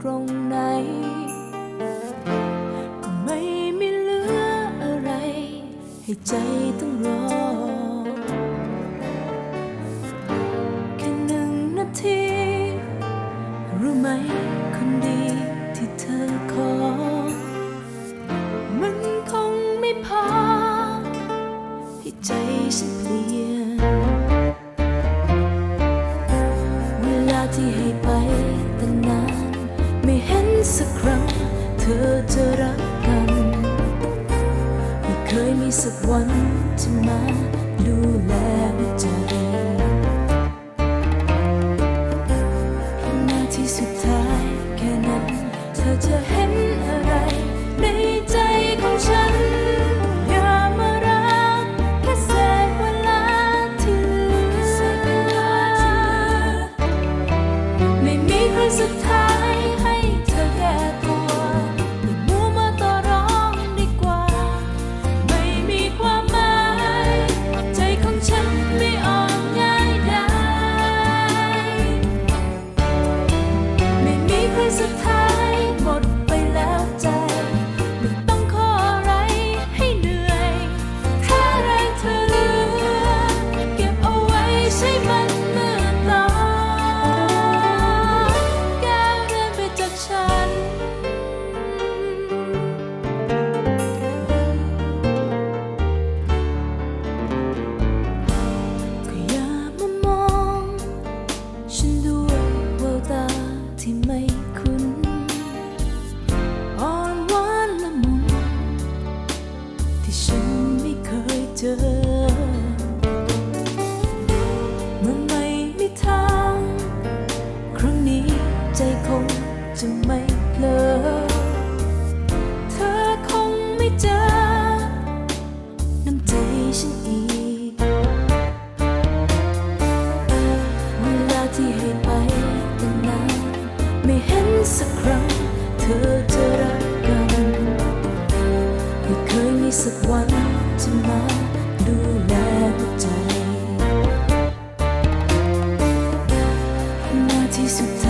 ตรงไหน ก็ไม่มีเหลืออะไร ให้ใจต้องรอ แค่หนึ่งนาที รู้ไหมคนดีที่เธอขอ piece of one to mine. ที่ฉันไม่เคยเจอ สักวันจะมาดูแลหัวใจนาทีสุดท้าย